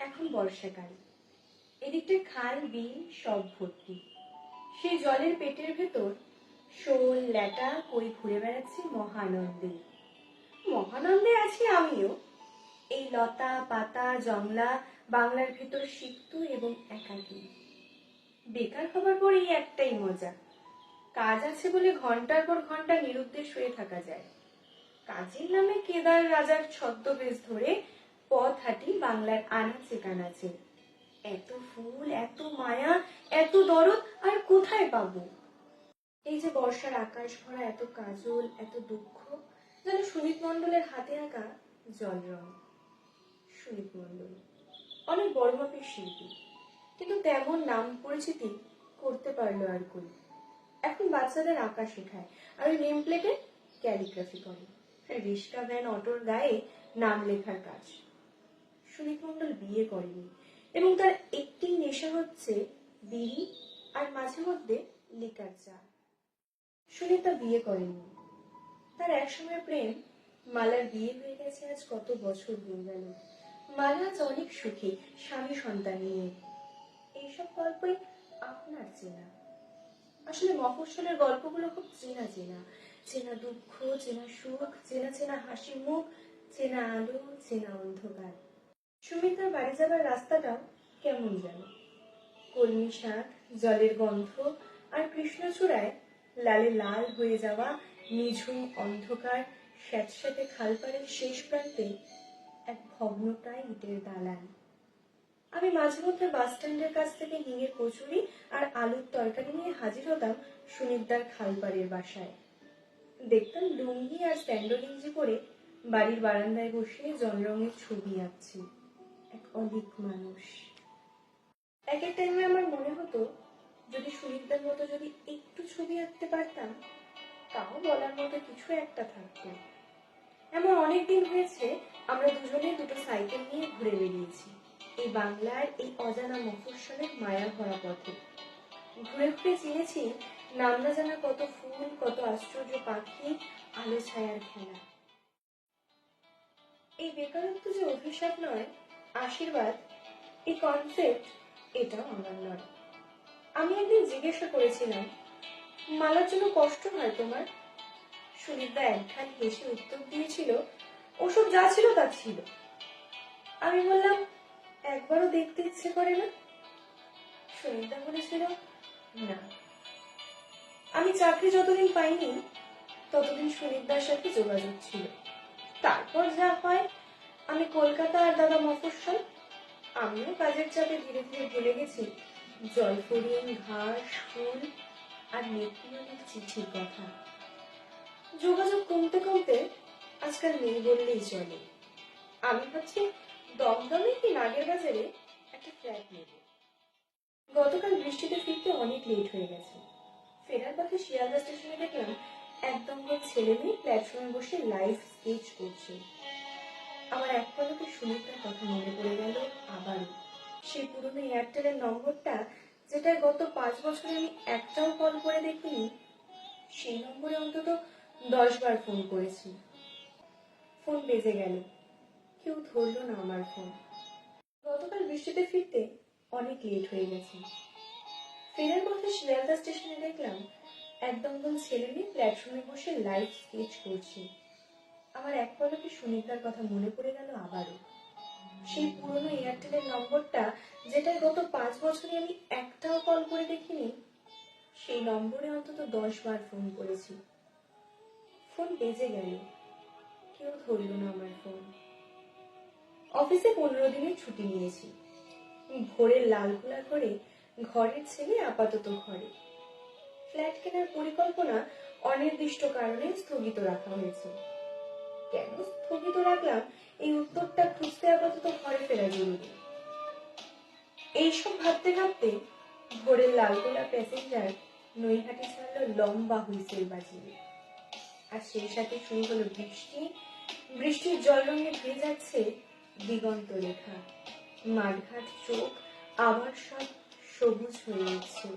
এখন বর্ষাকাল এদিকটায় খাল, বিল সব ভর্তি। সেই জলের পেটের ভেতর শোল, ল্যাটা কই ঘুরে বেড়াচ্ছে মহানন্দে। মহানন্দে আছি আমিও। এই লতা, পাতা, জংলা বাংলার ভেতর সিক্ত এবং একাকী। বেকার হবার পর এই একটাই মজা। কাজ আছে বলে ঘণ্টার পর ঘণ্টা নিরুদ্দেশ হয়ে থাকা যায়। কাজের নামে কেদার রাজার ছদ্মবেশ ধরে পথ হাঁটি বাংলার আনাচে কানাচে। এত ফুল, এত মায়া, এত দরদ, আর কোথায় পাবো? এই যে বর্ষার আকাশ ভরা এত কাজল, এত দুঃখ, যেন সুনীত মণ্ডলের হাতে আঁকা জল রং। সুনীত মণ্ডল, অনেক বড় মাপের শিল্পী, কিন্তু তেমন নাম পরিচিতি করতে পারল আর কই এখন বাচ্চাদের আঁকা শেখায়, আর ওই নেম প্লেটে ক্যালিগ্রাফি করে। রিক্সা ভ্যান অটোর গায়ে নাম লেখার কাজ। সুনীত মণ্ডল বিয়ে করেনি। এবং তার একটি নেশা হচ্ছে বিড়ি আর মাঝে মধ্যে লিকার চা। সুনীতা বিয়ে করেনি। তার একসময় প্রেম মালার বিয়ে হয়ে গেছে আজ কত বছর হয়ে গেল। মালা আজ অনেক সুখী স্বামী সন্তান নিয়ে। এইসব গল্পই আপনার চেনা। আসলে মফস্বলের গল্পগুলো খুব চেনা চেনা। চেনা দুঃখ, চেনা সুখ, চেনা চেনা হাসি মুখ, চেনা আলো, চেনা অন্ধকার। সুমিতার বাড়ি যাবার রাস্তাটাও কেমন যেন? কলমি শাক, জলের গন্ধ আর কৃষ্ণচূড়ায় লালে লাল হয়ে যাওয়া নিঝুম অন্ধকার স্যাঁতস্যাঁতে খালপাড়ের শেষ প্রান্তে এক ভগ্নটায় ইটের দালান। আমি মাঝে মধ্যে বাস স্ট্যান্ডের কাছ থেকে হিঙের কচুরি আর আলুর তরকারি নিয়ে হাজির হতাম সুনিদ্দার খালপাড়ের বাসায়। দেখতাম লুঙ্গি আর স্ট্যান্ডো গেঞ্জি পরে বাড়ির বারান্দায় বসে জনরঙের ছবি আঁকছি। এক অলিক মানুষ। এক এক টাইমে আমার মনে হতো, যদি সুনিদ্দার মতো যদি একটু ছবি আঁকতে পারতাম, তাও বলার মতো কিছু একটা থাকতো। এমন অনেক দিন হয়েছে, আমরা দুজনে দুটো সাইকেল নিয়ে ঘুরে বেরিয়েছি এই বাংলার এই অজানা মফস্বলের মায়া ভরা পথে। ঘুরে ঘুরে চিনেছি, নাম না জানা কত ফুল, কত আশ্চর্য পাখি, আলো ছায়ার খেলা এই বেকারত্ব যে অভিশাপ নয় আশীর্বাদ, এই কনসেপ্ট এটাও আমার নয়। আমি একদিন জিজ্ঞাসা করেছিলাম, মালার জন্য কষ্ট হয় তোমার? সুনিতা একখান হেসে উত্তর দিয়েছিল, ওসব যা ছিল তা ছিল। আমি বললাম, একবারও দেখতে ইচ্ছে করে না? সুনিতা বলেছিল, না। আমি চাকরি যতদিন পাইনি, ততদিন সুনিতার সাথে যোগাযোগ ছিল। তারপর যা হয় আমি কলকাতা আর দাদা মফস্বল। আমিও কাজের চাপে ধীরে ধীরে ভুলে গেছি। জলফরিং ঘাস, ফুল আর নেত্রীর চিঠির কথা। যোগাযোগ কমতে কমতে আজকাল নেই বললেই চলে। আমি ভাবছি দমদমে কি নাগের বাজারে একটা ফ্ল্যাট নেব। গতকাল বৃষ্টিতে ফিরতে অনেক লেট হয়ে গেছে। ফেরার পথে শিয়ালদা স্টেশনে দেখলাম একদম ছেলে মেয়ে প্ল্যাটফর্মে বসে লাইভ স্কেচ করছে। আমার এক পলকে সুমিত্রার কথা মনে পড়ে গেল আবারও সেই পুরনো এয়ারটেলের নম্বরটা যেটা গত পাঁচ বছরে আমি একটাও কল করে দেখিনি, সেই নম্বরে অন্তত দশ বার ফোন করেছি। ফোন বেজে গেল, কেউ ধরলো না আমার ফোন গতকাল বৃষ্টিতে ফিরতে অনেক লেট হয়ে গেছে। ফেরার পথে শিয়ালদা স্টেশনে দেখলাম, একদম ছেলে মেয়ে প্ল্যাটফর্মে বসে লাইভ স্কেচ করছে। আমার এক পলকে সুনিতার কথা মনে পড়ে গেল আবারও। সেই পুরনো এয়ারটেলের নম্বরটা যেটা গত পাঁচ বছরে আমি একটাও কল করে দেখিনি, সেই নম্বরে অন্তত দশ বার ফোন করেছি। ফোন বেজে গেল। কেউ ধরল না আমার ফোন। অফিসে পনেরো দিনের ছুটি নিয়েছি। ভোরের লাল গোলা করে ঘরের ছেলে আপাতত ঘরে। ফ্ল্যাট কেনার পরিকল্পনা অনির্দিষ্ট কারণে স্থগিত রাখা হয়েছে। কেন স্থগিত রাখলাম, এই উত্তরটা খুঁজতে আপাতত ঘরে ফেরা জরুরি এইসব ভাবতে ভাবতে ভোরের লালগোলা প্যাসেঞ্জার নৈহাটি ছাড়লো লম্বা হুইসেল বাজিয়ে। আর সেই সাথে শুরু হলো বৃষ্টি। বৃষ্টির জল রঙে ধুয়ে যাচ্ছে দিগন্ত রেখা। মাঠঘাট চোখ আবার সব সবুজ হয়ে উঠছে।